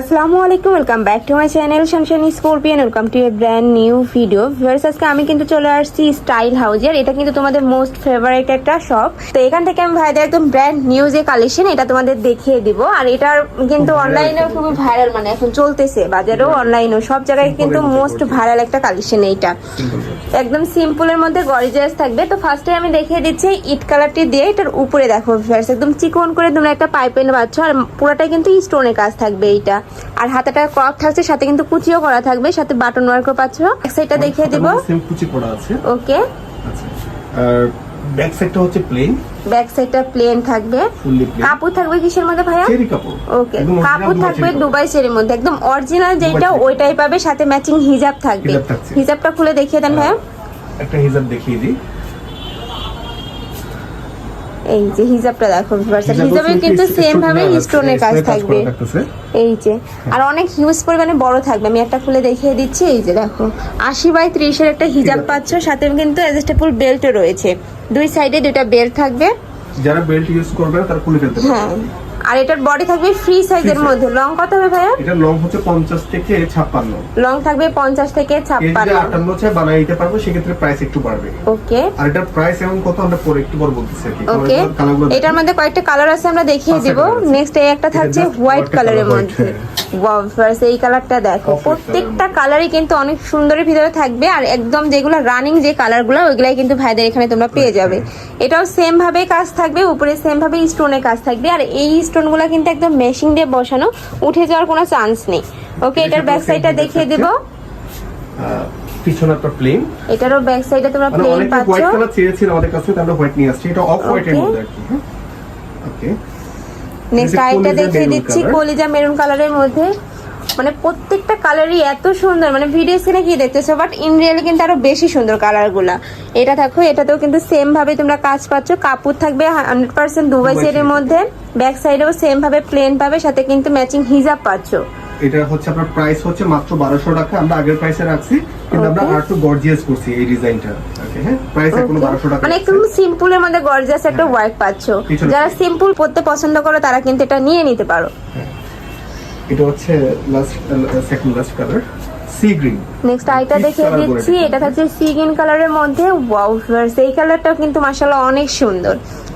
আসসালামু আলাইকুম welcome back to my channel Shanshani scorpion welcome to a brand new video viewers আজকে আমি কিন্তু চলে আসছি স্টাইল হাউজে আর এটা কিন্তু তোমাদের মোস্ট ফেভারিট একটা শপ তো এখান থেকে আমি ভাইদের একদম ব্র্যান্ড নিউ যে কালেকশন এটা তোমাদের দেখিয়ে দিব। আর এটার কিন্তু অনলাইনেও খুবই ভাইরাল মানে এখন চলতেছে। বাজারেও অনলাইনেও সব জায়গায় কিন্তু মোস্ট ভাইরাল একটা কালেকশন এইটা। একদম সিম্পলের মধ্যে গরিজিয়াস থাকবে। তো ফার্স্টে আমি দেখিয়ে দিচ্ছি ইট কালারটি দিয়ে। এটার উপরে দেখো ভিউয়ার্স একদম চিকন করে তোমরা একটা পাইপেন পাচ্ছ আর পুরাটাই কিন্তু স্টোনের কাজ থাকবে এইটা। আর হাতাটা ক্রপ থাকছে সাথে কিন্তু কুচিও করা থাকবে সাথে বাটন ওয়ার্কও পাচ্ছ। এক সাইডটা দেখিয়ে দিব। সেম কুচি করা আছে। ওকে আচ্ছা। আর ব্যাক সাইডটা হচ্ছে প্লেন ব্যাক সাইডটা প্লেন থাকবে। ফুললি কাপড় থাকবে কিসের মধ্যে ভাইয়া? চেরি কাপড়। ওকে কাপড় দুবাই থাকবে দুবাই চেরির মধ্যে। একদম অরিজিনাল যেটা। ওইটাই পাবে সাথে ম্যাচিং হিজাব থাকবে। হিজাব হিজাবটা খুলে দেখিয়ে দেন ভাইয়া। একটা হিজাব দেখিয়ে দিই। এই যে হিজাবটা দেখো ভিউয়ার্স হিজাবও হিজাবে কিন্তু সেম ভাবে স্টোনের কাজ থাকবে। এই যে আর অনেক হিউজ পরিমাণে বড় থাকবে। আমি একটা খুলে দেখিয়ে দিচ্ছি এই যে দেখো আশি বাই ত্রিশের একটা হিজাব হিজাব। পাচ্ছ সাথে কিন্তু অ্যাডজাস্টেবল বেল্টও রয়েছে। দুই সাইডে দুটা বেল্ট থাকবে। যারা বেল্ট ইউজ করবে তারা খুলে ফেলতে পারবে। হ্যাঁ। আর এটার বডি থাকবে ফ্রি সাইজের। মধ্যে। লং কত হবে ভাইয়া? এটা লং হচ্ছে পঞ্চাশ থেকে ছাপ্পান্ন। লং থাকবে পঞ্চাশ থেকে এর যদি ছাপ্পান্ন। আটান্ন চাই বানিয়ে দিতে পারব সেক্ষেত্রে প্রাইস একটু বাড়বে। ওকে আর এটার প্রাইস এমন কত আমরা পরে একটু পর বলতেছি ওকে এটার মধ্যে কয়েকটা কালার আছে আমরা দেখিয়ে দিব। নেক্সট এই একটা থাকছে হোয়াইট কালারের মধ্যে। ওয়াও ফার্স্ট এই কালারটা দেখো। প্রত্যেকটা কালারই কিন্তু অনেক সুন্দরের ভিতরে থাকবে। আর একদম যেগুলো রানিং যে কালারগুলো ওইগুলাই কিন্তু ভাইদের এখানে তোমরা পেয়ে যাবে। এটাও সেম ভাবে কাজ থাকবে উপরে সেম ভাবে স্টোনের কাজ থাকবে। আর এই স্টোনগুলো কিন্তু একদম মেশিং দিয়ে বসানো উঠে যাওয়ার কোনো চান্স নেই। ওকে এটার ব্যাক সাইডটা দেখিয়ে দেব। পিছনে একটা প্লেন এটারও ব্যাক সাইডে তোমরা মানে প্লেন অনেকে পাচ্ছ। হোয়াইট কালার চেয়েছিল আমাদের কাছে আমরা হোয়াইট নিয়ে আসছি। এটা অফ হোয়াইট এর মধ্যে আছে ওকে নেক্সট আইটা দেখিয়ে দিচ্ছি। কলিজা মেরুন কালারের মধ্যে। মানে প্রত্যেকটা কালারই এত সুন্দর। মানে ভিডিও স্ক্রিনে কি দেখতেছো বাট ইন রিয়েলি কিন্তু আরও বেশি সুন্দর কালারগুলা এটা দেখো এটাতেও কিন্তু সেম ভাবে তোমরা কাজ পাচ্ছ। কাপড় থাকবে হান্ড্রেড পার্সেন্ট দুবাই সেটের মধ্যে ব্যাক সাইডেও সেম ভাবে প্লেন পাবে সাথে কিন্তু ম্যাচিং হিজাব পাচ্ছ। এটা হচ্ছে আপনার প্রাইস হচ্ছে মাত্র বারোশো টাকা। আমরা আগের প্রাইসে রাখছি কিন্তু আমরা. আর একটু গর্জিয়াস করছি এই ডিজাইনটা ওকে হ্যাঁ? মানে একদম সিম্পলের মধ্যে গর্জিয়াস একটা হ্যাঁ। ওয়ার্ক পাচ্ছ। যারা। সিম্পল পড়তে পছন্দ করো তারা কিন্তু এটা নিয়ে নিতে পারো। এটা হচ্ছে last second last colour sea green next আইটা দেখিয়ে দিচ্ছি এটা। হচ্ছে থাকছে সি গ্রিন কালারের মধ্যে ওয়াও ফ্লাওয়ার্স এই কালারটাও কিন্তু মাশাআল্লাহ অনেক সুন্দর।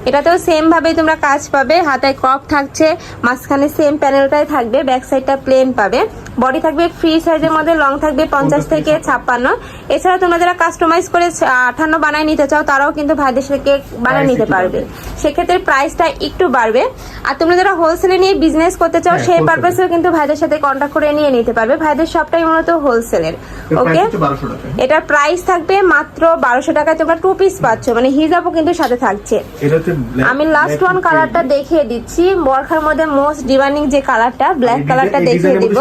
এটাতেও সেম ভাবে তোমরা কাজ পাবে হাতায় ক্রপ থাকছে মাঝখানে সেম প্যানেলটাই থাকবে ব্যাক সাইডটা প্লেন পাবে। বডি থাকবে ফ্রি সাইজের মধ্যে লং থাকবে পঞ্চাশ থেকে ছাপ্পান্ন। এছাড়া তোমরা যারা কাস্টমাইজ করে আঠান্ন বানায় নিতে চাও তারাও কিন্তু ভাইদের সাথে বানিয়ে নিতে পারবে। সেক্ষেত্রে প্রাইসটা একটু বাড়বে। আর তোমরা যারা হোলসেলে নিয়ে বিজনেস করতে চাও হ্যাঁ, সেই। পারপাসেও কিন্তু ভাইদের সাথে কন্ট্যাক্ট করে নিয়ে নিতে পারবে। ভাইদের সবটাই মূলত হোলসেলের ওকে এটার প্রাইস থাকবে মাত্র বারোশো টাকায় তোমরা টু পিস পাচ্ছ। মানে হিজাবও কিন্তু সাথে থাকছে। আমি লাস্ট ওয়ান কালারটা দেখিয়ে দিচ্ছি। বরখার মধ্যে মোস্ট ডিমান্ডিং যে কালারটা ব্ল্যাক কালারটা দেখিয়ে দিব।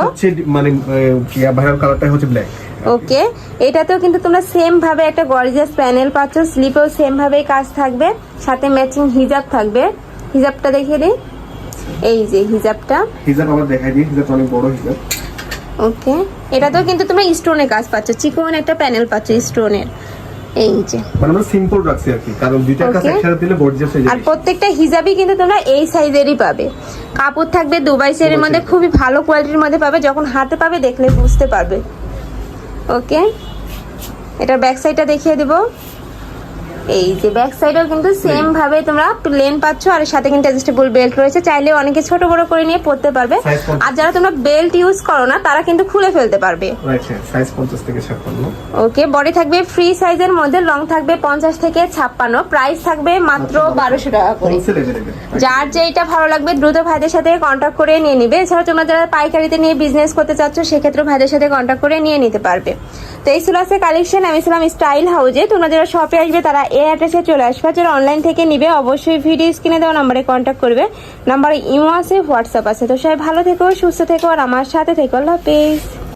মানে ভাইরাল কালারটা হচ্ছে ব্ল্যাক ওকে এটাতেও কিন্তু তোমরা সেম ভাবে একটা গর্জিয়াস প্যানেল পাচ্ছ স্লিপেও সেম ভাবে কাজ থাকবে সাথে ম্যাচিং হিজাব থাকবে। হিজাবটা দেখিয়ে দিই। এই যে হিজাবটা হিজাব আবার দেখাই দিই হিজাব অনেক বড় হিজাব ওকে এটাতেও কিন্তু তোমরা স্টোনের কাজ পাচ্ছ চিকন একটা প্যানেল পাচ্ছ স্টোনের এই যে। মানে আমরা সিম্পল রাখছি আর কি। কারণ দুইটা কাজ. একসাথে দিলে গর্জিয়াস হয়ে আর প্রত্যেকটা হিজাবই কিন্তু তোমরা এই সাইজেরই পাবে। কাপড় থাকবে দুবাই সেরের মধ্যে খুবই ভালো কোয়ালিটির মধ্যে পাবে। যখন হাতে পাবে দেখলে বুঝতে পারবে। ওকে এটা ব্যাক সাইডটা দেখিয়ে দিব। এই যে ব্যাক সাইডেও কিন্তু সেম ভাবে তোমরা প্লেন পাচ্ছ আর সাথে কিন্তু অ্যাডজাস্টেবল বেল্ট রয়েছে। চাইলে অনেকে ছোট বড় করে নিয়ে পড়তে পারবে। আর যারা তোমরা বেল্ট ইউজ করো না তারা কিন্তু খুলে ফেলতে পারবে। রাইট সাইজ পঞ্চাশ থেকে ছাপ্পান্ন। ওকে বডি থাকবে ফ্রি সাইজের মধ্যে লং থাকবে পঞ্চাশ থেকে ছাপ্পান্ন। প্রাইস থাকবে মাত্র বারোশো টাকা করে। যার যেটা ভালো লাগবে দ্রুত ভাইদের সাথে কন্ট্যাক্ট করে নিয়ে নিবে। এছাড়া তোমরা যারা পাইকারিতে নিয়ে বিজনেস করতে চাচ্ছ সেক্ষেত্রে ভাইদের সাথে কন্ট্যাক্ট করে নিয়ে নিতে পারবে। তো এই ছিল আছে কালেকশন আমি ছিলাম স্টাইল হাউজে তোমরা যারা শপে আসবে তারা এই অ্যাড্রেসে চলে আসবে। যারা অনলাইন থেকে নিবে, অবশ্যই ভিডিও স্ক্রিনে দেওয়া নাম্বারে কন্ট্যাক্ট করবে। নাম্বারে ইমো আছে হোয়াটসঅ্যাপ আছে। তো সবাই ভালো থেকো, সুস্থ থেকো, আর আমার সাথে থেকো। আল্লাহ হাফেজ।